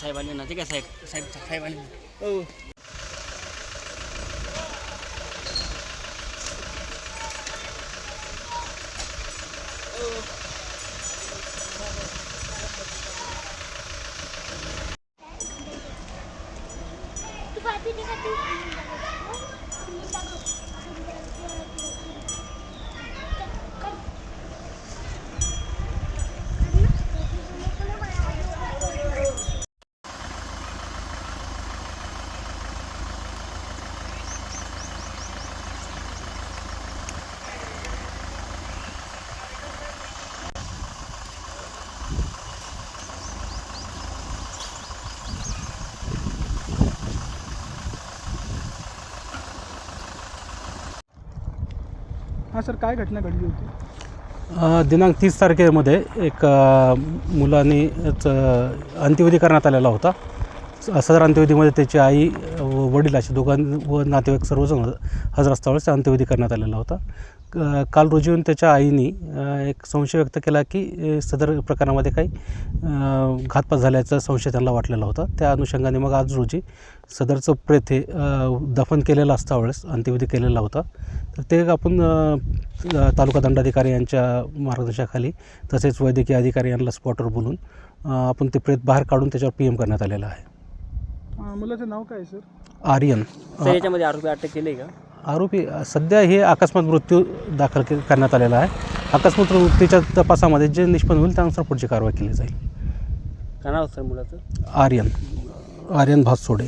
साहेबांनी ना ते काय? साहेब साहेब साहेबांनी हो हां सर काय घटना घडली होती? अ, दिनांक तीस तारखेमध्ये एक अ, मुलाने च- अंत्यविधी करण्यात आलेला होता. स- सदर अंत्यविधीमध्ये त्याची आई व वडील असे दोघां व नातेवाईक सर्वजण हजर असतावेळेस अंत्यविधी करण्यात आलेला होता. क- काल रोजी येऊन त्याच्या आईने एक संशय व्यक्त केला की सदर प्रकरणामध्ये काही घातपात झाल्याचा संशय त्यांना वाटलेला होता. त्या अनुषंगाने मग आज रोजी सदरचं प्रेत हे दफन केलेलं असता वेळेस अंत्यविधी केलेला होता. तर ते आपण तालुका दंडाधिकारी यांच्या मार्गदर्शनाखाली तसेच वैद्यकीय अधिकारी यांना स्पॉटवर बोलून आपण ते प्रेत बाहेर काढून त्याच्यावर पी एम करण्यात आलेलं आहे. मुलाचं नाव काय आहे सर? आर्यन. सर याच्यामध्ये आरोपी अटक केले का? आरोपी सध्या हे अकस्मात मृत्यू दाखल के करण्यात आलेला आहे. अकस्मात मृत्यूच्या तपासामध्ये जे निष्पन्न होईल त्यानुसार पुढची कारवाई केली जाईल. का नाव सर मुलाचं? आर्यन. आर्यन भातसोडे.